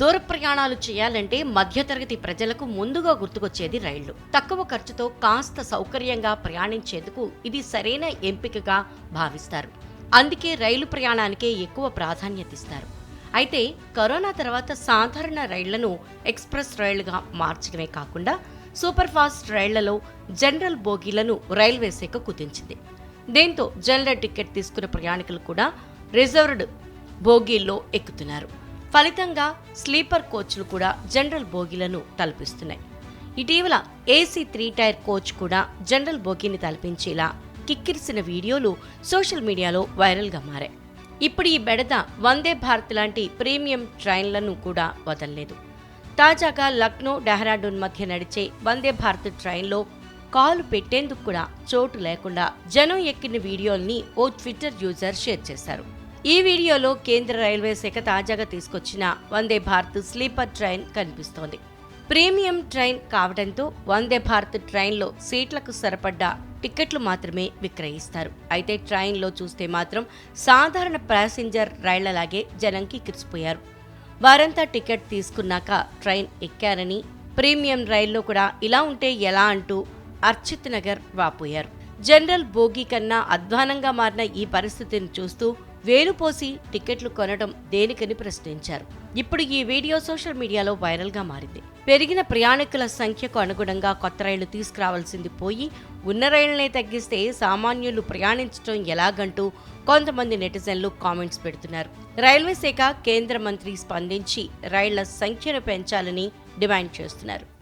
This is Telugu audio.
దూర ప్రయాణాలు చేయాలంటే మధ్యతరగతి ప్రజలకు ముందుగా గుర్తుకొచ్చేది రైళ్ళు. తక్కువ ఖర్చుతో కాస్త సౌకర్యంగా ప్రయాణించేందుకు ఇది సరైన ఎంపికగా భావిస్తారు. అందుకే రైలు ప్రయాణానికే ఎక్కువ ప్రాధాన్యత ఇస్తారు అయితే కరోనా తర్వాత సాధారణ రైళ్ళను ఎక్స్ప్రెస్ రైళ్ళుగా మార్చడమే కాకుండా సూపర్ ఫాస్ట్ రైళ్ళలో జనరల్ బోగీలను రైల్వే శాఖ కుదించింది. దీంతో జనరల్ టికెట్ తీసుకున్న ప్రయాణికులు కూడా రిజర్వ్డ్ బోగీల్లో ఎక్కుతున్నారు. ఫలితంగా స్లీపర్ కోచ్లు కూడా జనరల్ బోగీలను తలపిస్తున్నాయి. ఇటీవల ఏసీ త్రీ టైర్ కోచ్ కూడా జనరల్ బోగీని తలపించేలా కిక్కిరిసిన వీడియోలు సోషల్ మీడియాలో వైరల్గా మారాయి. ఇప్పుడు ఈ బెడద వందే భారత్ లాంటి ప్రీమియం ట్రైన్లను కూడా వదలలేదు. తాజాగా లక్నో డెహ్రాడూన్ మధ్య నడిచే వందే భారత్ ట్రైన్లో కాలు పెట్టేందుకు కూడా చోటు లేకుండా జనం ఎక్కిన వీడియోల్ని ఓ ట్విట్టర్ యూజర్ షేర్ చేశారు. ఈ వీడియోలో కేంద్ర రైల్వే శాఖ తాజాగా తీసుకొచ్చిన వందే భారత్ స్లీపర్ ట్రైన్ కనిపిస్తోంది. ప్రీమియం ట్రైన్ కావడంతో వందే భారత్ ట్రైన్లో సీట్లకు సరిపడ్డ టికెట్లు మాత్రమే విక్రయిస్తారు. అయితే ట్రైన్లో చూస్తే మాత్రం సాధారణ ప్యాసింజర్ రైళ్ళలాగే జనంకి కిరిసిపోయారు. వారంతా టికెట్ తీసుకున్నాక ట్రైన్ ఎక్కారని ప్రీమియం రైల్లో కూడా ఇలా ఉంటే ఎలా అంటూ అర్చిత్ నగర్ వాపోయారు. జనరల్ బోగి కన్నా అధ్వానంగా మారిన ఈ పరిస్థితిని చూస్తూ వేలుపోసి టికెట్లు కొనడం దేనికని ప్రశ్నించారు. ఇప్పుడు ఈ వీడియో సోషల్ మీడియాలో వైరల్గా మారింది. పెరిగిన ప్రయాణికుల సంఖ్యకు అనుగుణంగా కొత్త రైళ్ళు తీసుకురావాల్సింది పోయి ఉన్న రైళ్ళనే తగ్గిస్తే సామాన్యులు ప్రయాణించడం ఎలాగంటూ కొంతమంది నెటిజన్లు కామెంట్స్ పెడుతున్నారు. రైల్వే శాఖ కేంద్ర మంత్రి స్పందించి రైళ్ళ సంఖ్యను పెంచాలని డిమాండ్ చేస్తున్నారు.